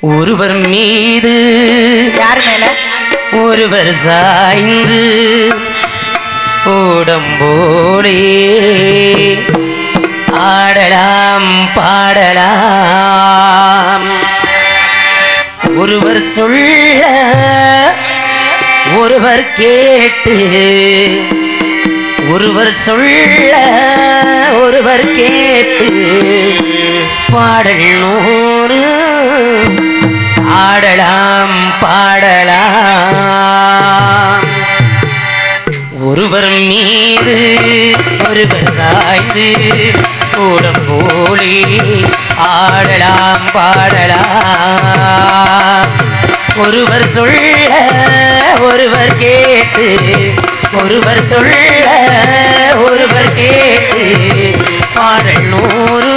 ஒருவர் மீது யார் மேல? ஒருவர் சாய்ந்து உடம்போடே ஆடலாம் பாடலாம். ஒருவர் சொல்ல ஒருவர் கேட்டு. ஒருவர் சொல்ல ஒருவர் கேட்டு. பாடல் நூறு ஆடலாம் பாடலாம். ஒருவர் மீது ஒருவர் சாய்ந்து கூடம் போலி ஆடலாம் பாடலாம். ஒருவர் சொல்ல ஒருவர் கேட்டு ஒருவர் சொல்ல ஒருவர் கேட்டு பாடல் நூறு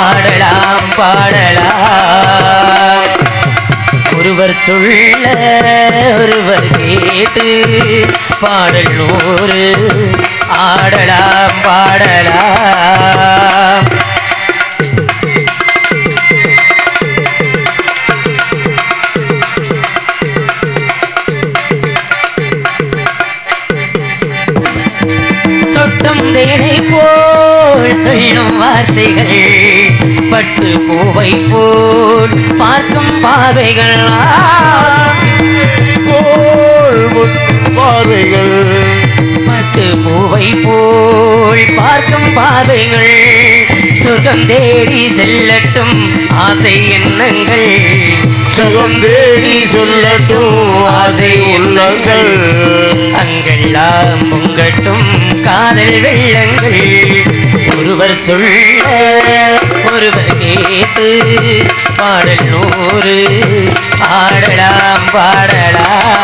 ஆடலாம் பாடலாம். ஒருவர் சொல்ல ஒருவர் கேட்டு பாடல் நூறு ஆடலாம் பாடலாம். சொட்டும் தேனை போல் சொல்லும் வார்த்தைகள் பட்டு பூவை போல் பார்க்கும் பாவைகள் போல் பாதைகள். பட்டு பூவை போல் பார்க்கும் பாதைகள். சொர்க்கம் தேடி செல்லட்டும் ஆசை எண்ணங்கள். சுகம் தேடி சொல்லட்டும் ஆசை உள்ளங்கள் அங்கெல்லாம் பொங்கட்டும் காதல் வெள்ளங்கள். ஒருவர் சொல்ல ஒருவர் கேட்டு பாடல் நூறு. ஆடலாம் பாடலாம்.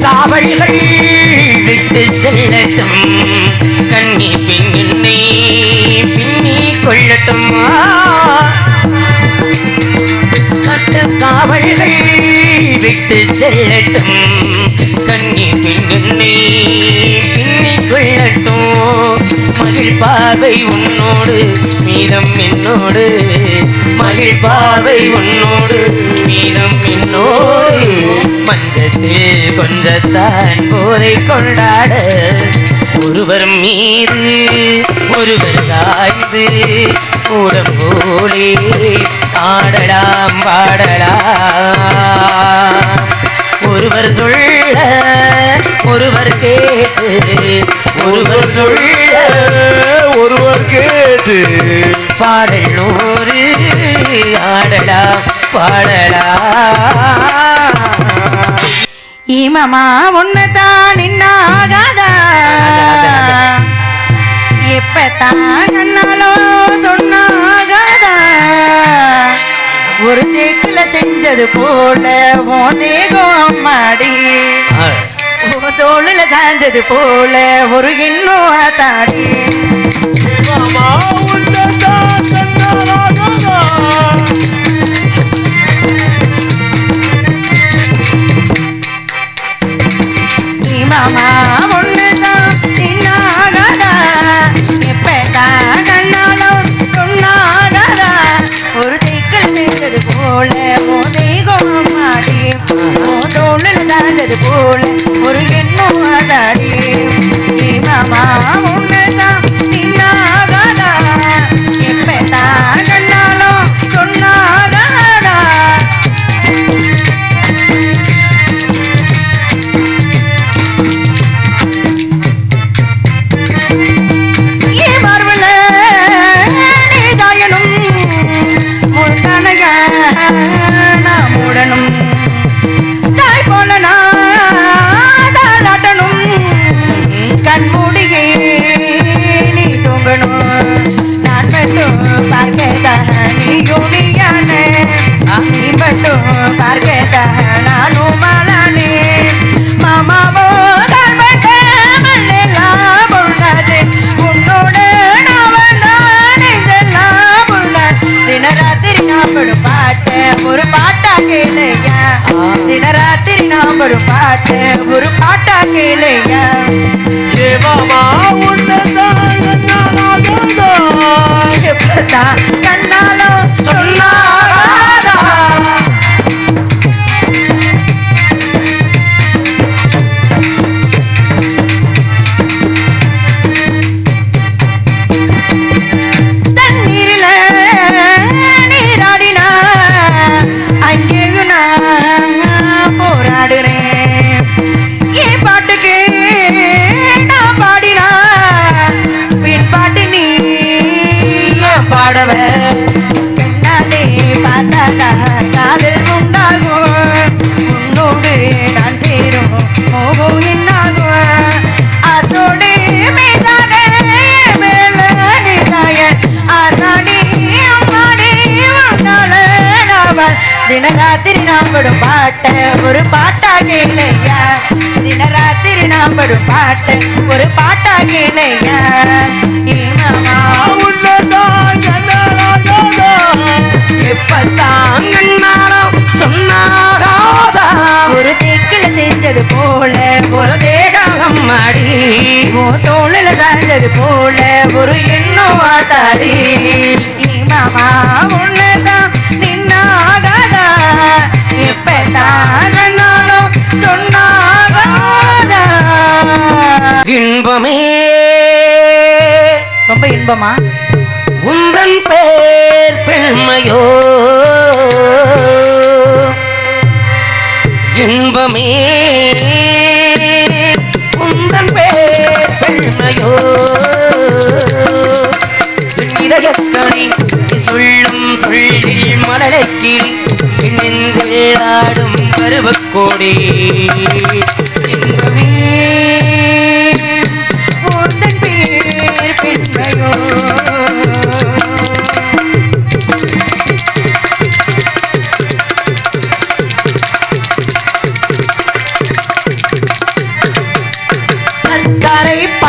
காவல்கள் விட்டு செல்லட்டும். கண்ணி பின்னி பின்னி கொள்ளட்டும்? காவல்கள் விட்டு செல்லட்டும். கண்ணி பின்னி பின்னி கொள்ளட்டும். மகிழ் பார்வை உன்னோடு மீதம் என்னோடு. மகிழ் பார்வை உன்னோடு மீதம் என்னோடு. மஞ்சத்தில் கொஞ்சத்தான் போரை கொண்டாட. ஒருவர் மீது ஒருவர் சாய்ந்து கூடம் உடம்போலே ஆடலாம் பாடலாம். ஒருவர் சொல்ல ஒருவர் கேட்டு ஒருவர் சொல்ல ஒருவர் கேட்டு. பாடல் நூறு ஆடலாம் பாடலாம். ஈமமா ஒண்ணுதான் நின்னாகாதா எப்பத்தான் கண்ணாலும் சொன்னாகாதா ஒரு தேக்குல செஞ்சது போல ஓ தேகம் மாடி தோளுல சாஞ்சது போல ஒரு இன்னும் தாடி ஈமமா ஒண்ணுதான் நின்னாகாதா எப்பத்தான் கண்ணாலும் சொன்னாகாதா ஒரு தேக்குல செஞ்சது போல ஓ தேகம் மாடி ஓ போல ஒரு இன்னும் தாடி மாமா தினராத்திரி நாம் படும் பாட்ட ஒரு பாட்டா கேளையா தினராத்திரி நாம் படும் பாட்ட ஒரு பாட்டா கேளையா இன்பமா? உந்தன் பேர் பெண்மையோ? இன்பமே உந்தன் பேர் பெண்மையோ? இதயக்கணி சொல்லும் சொல்லில் மலரைக்கிளி நெஞ்சில் ஆடும் பருவக்கோடி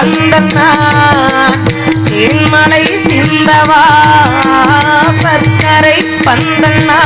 சர்க்கரை பந்தன்னா தேன்மலை சிந்தவா சர்க்கரை பந்தன்னா.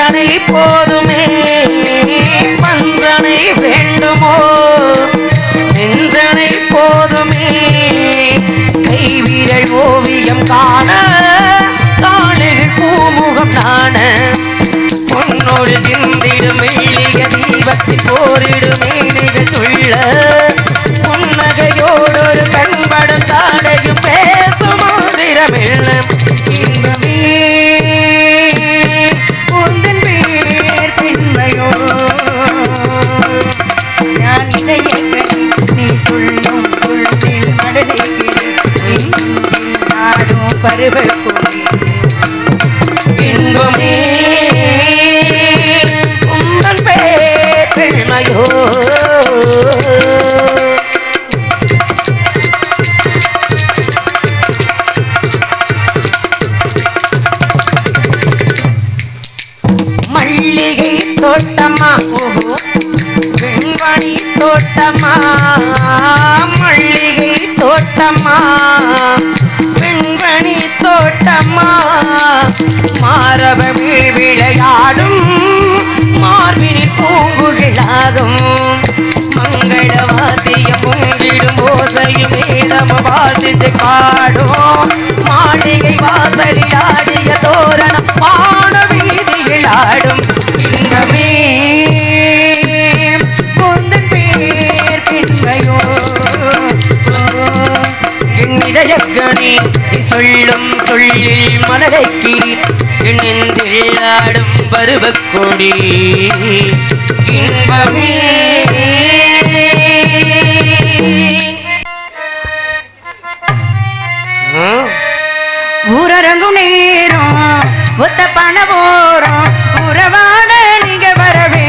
மன்றனை போதுமே. மன்றனை வேண்டுமோ? நெஞ்சனை போதுமே. கைவிரல் ஓவியம் காண காலையில் பூமுகம் நாண. பொன்னோடு சிந்திடும் மெல்லிய தீபத்தில் போரிடும் மேனிகள் துள்ள. புன்னகையோடொரு கண்படும் தாடையும் பேசும் மந்திரமெல்லாம். இந்த நாடும் இன்பமே உந்தன் பேர் மல்லிகை தோட்டமா ஓஹோ தோட்டமா மல்லிகை தோட்டமா. வெண்மணி தோட்டமா? மாரபமே விளையாடும். மார்பினில் பூங்குகிழாகும் மங்கள வாத்தியம் பொங்கிடும் ஓசையும் மேதம் வாதிசை பாடும். மாளிகை வாசலில் ஆடிய தோரணம் பாட வீதியில் ஆடும். அழகனே சொல்லும் சொல்லில் மனதைக்கு என் நெஞ்சில் ஆடும் பருவக்கொடி. இன்பமே. ஆ? ஊரரங்கும் நேரம் ஒத்த பண போறோம். உறவான நீங்க வரவே